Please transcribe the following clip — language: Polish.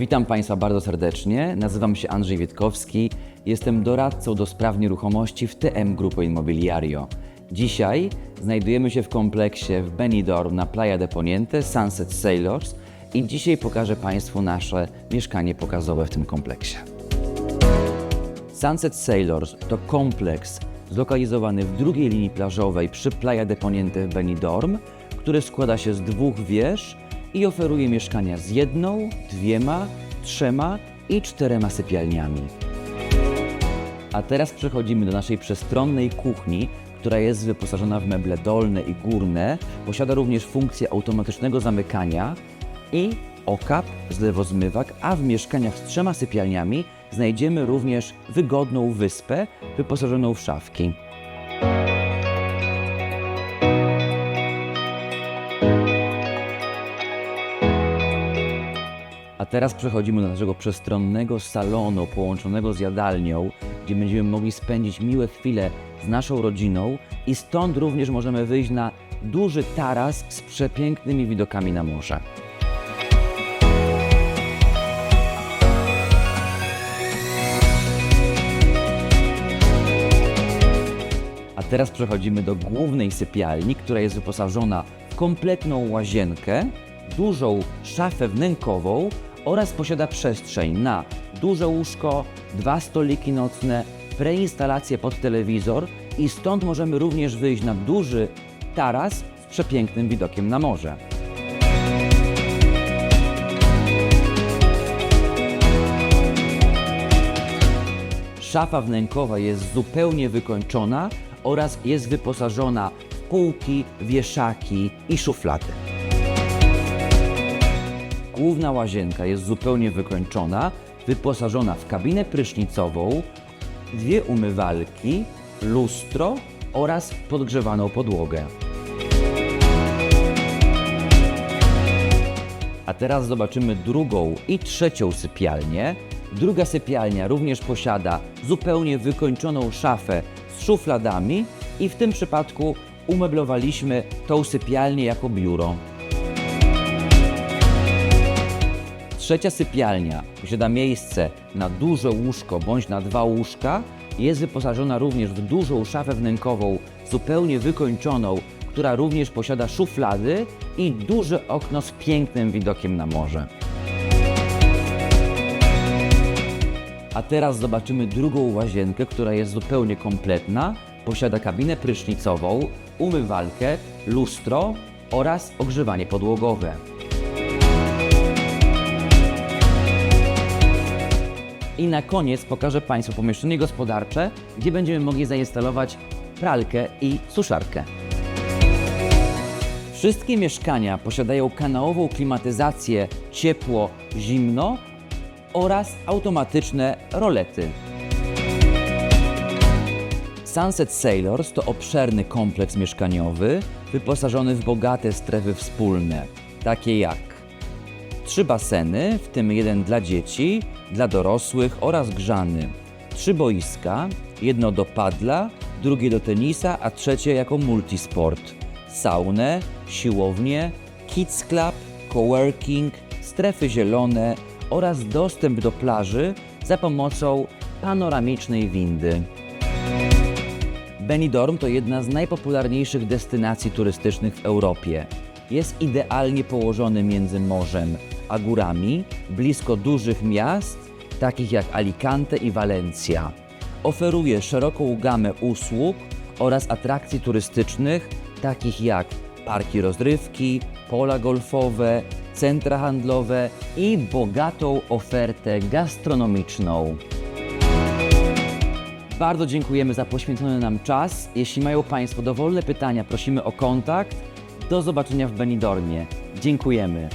Witam Państwa bardzo serdecznie. Nazywam się Andrzej Wietkowski. Jestem doradcą do spraw nieruchomości w TM Grupo Immobiliario. Dzisiaj znajdujemy się w kompleksie w Benidorm na Playa de Poniente Sunset Sailors i dzisiaj pokażę Państwu nasze mieszkanie pokazowe w tym kompleksie. Sunset Sailors to kompleks zlokalizowany w drugiej linii plażowej przy Playa de Poniente w Benidorm, który składa się z dwóch wież i oferuje mieszkania z jedną, dwiema, trzema i czterema sypialniami. A teraz przechodzimy do naszej przestronnej kuchni, która jest wyposażona w meble dolne i górne, posiada również funkcję automatycznego zamykania i okap, zlewozmywak, a w mieszkaniach z trzema sypialniami znajdziemy również wygodną wyspę wyposażoną w szafki. A teraz przechodzimy do naszego przestronnego salonu połączonego z jadalnią, gdzie będziemy mogli spędzić miłe chwile z naszą rodziną i stąd również możemy wyjść na duży taras z przepięknymi widokami na morze. A teraz przechodzimy do głównej sypialni, która jest wyposażona w kompletną łazienkę, dużą szafę wnękową oraz posiada przestrzeń na duże łóżko, dwa stoliki nocne, preinstalację pod telewizor i stąd możemy również wyjść na duży taras z przepięknym widokiem na morze. Szafa wnękowa jest zupełnie wykończona oraz jest wyposażona w półki, wieszaki i szuflady. Główna łazienka jest zupełnie wykończona, wyposażona w kabinę prysznicową, dwie umywalki, lustro oraz podgrzewaną podłogę. A teraz zobaczymy drugą i trzecią sypialnię. Druga sypialnia również posiada zupełnie wykończoną szafę z szufladami i w tym przypadku umeblowaliśmy tą sypialnię jako biuro. Trzecia sypialnia posiada miejsce na duże łóżko bądź na dwa łóżka. Jest wyposażona również w dużą szafę wnękową, zupełnie wykończoną, która również posiada szuflady i duże okno z pięknym widokiem na morze. A teraz zobaczymy drugą łazienkę, która jest zupełnie kompletna. Posiada kabinę prysznicową, umywalkę, lustro oraz ogrzewanie podłogowe. I na koniec pokażę Państwu pomieszczenie gospodarcze, gdzie będziemy mogli zainstalować pralkę i suszarkę. Wszystkie mieszkania posiadają kanałową klimatyzację ciepło-zimno oraz automatyczne rolety. Sunset Sailors to obszerny kompleks mieszkaniowy wyposażony w bogate strefy wspólne, takie jak trzy baseny, w tym jeden dla dzieci, dla dorosłych oraz grzany, trzy boiska, jedno do padla, drugie do tenisa, a trzecie jako multisport, saunę, siłownię, kids club, coworking, strefy zielone oraz dostęp do plaży za pomocą panoramicznej windy. Benidorm to jedna z najpopularniejszych destynacji turystycznych w Europie. Jest idealnie położony między morzem a górami, blisko dużych miast, takich jak Alicante i Valencia. Oferuje szeroką gamę usług oraz atrakcji turystycznych, takich jak parki rozrywki, pola golfowe, centra handlowe i bogatą ofertę gastronomiczną. Bardzo dziękujemy za poświęcony nam czas. Jeśli mają Państwo dowolne pytania, prosimy o kontakt. Do zobaczenia w Benidormie. Dziękujemy.